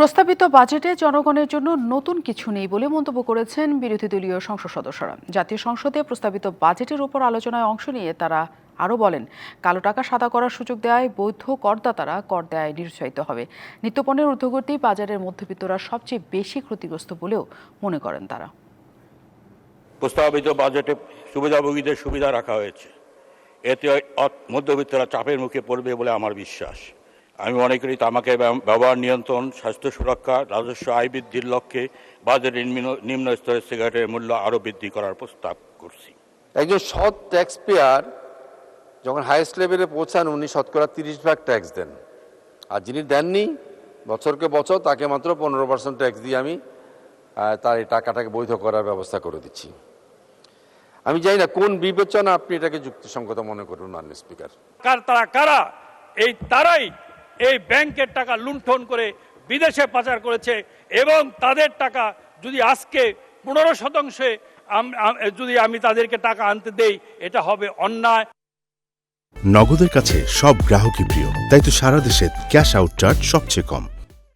প্রস্তাবিত বাজেটে জনগণের জন্য নতুন কিছু নেই বলে মন্তব্য করেছেন বিরোধী দলীয় সংসদ সদস্যরা। জাতীয় সংসদে প্রস্তাবিত বাজেটের উপর আলোচনায় অংশ নিয়ে তারা আরও বলেন, কালো টাকা সাদা করার সুযোগ দেওয়ায় বৈধ করদাতারা কর দেয় নিরুৎসাহিত হবে। নিত্যপণ্যের ঊর্ধ্বগতি বাজারের মধ্যবিত্তরা সবচেয়ে বেশি ক্ষতিগ্রস্ত বলেও মনে করেন তারা। প্রস্তাবিত বাজেটে সুবিধাভোগীদের সুবিধা রাখা হয়েছে। এতে মধ্যবিত্তরা চাপের মুখে পড়বে বলে আমার বিশ্বাস। আমি মনে করি তামাকের ব্যবহার নিয়ন্ত্রণ স্বাস্থ্য সুরক্ষা রাজস্ব আয় বৃদ্ধির লক্ষ্যে বাজেটের নিম্ন- নিম্ন স্তরের সিগারেটের মূল্য আরও বৃদ্ধি করার প্রস্তাব করছি। একজন সৎ ট্যাক্স পেয়ার যখন হাইয়েস্ট লেভেলে পৌঁছান উনি শতকরা তিরিশ ভাগ ট্যাক্স দেন। আর যিনি দেননি বছরকে বছর তাকে মাত্র পনেরো পার্সেন্ট ট্যাক্স দিয়ে আমি তার এই টাকাটাকে বৈধ করার ব্যবস্থা করে দিচ্ছি। আমি জানি না কোন বিবেচনা আপনি এটাকে যুক্তিসঙ্গত মনে করুন মাননীয় স্পিকার কার তারা কারা? এই তারাই এই ব্যাংকের টাকা লুণ্ঠন করে বিদেশে পাচার করেছে এবং তাদের টাকা যদি আজকে পনেরো শতাংশে যদি আমি তাদেরকে টাকা আনতে দেই, এটা হবে অন্যায়। নগদের কাছে সব গ্রাহকই প্রিয়, তাই তো সারা দেশে ক্যাশ আউট চার্জ সবচেয়ে কম।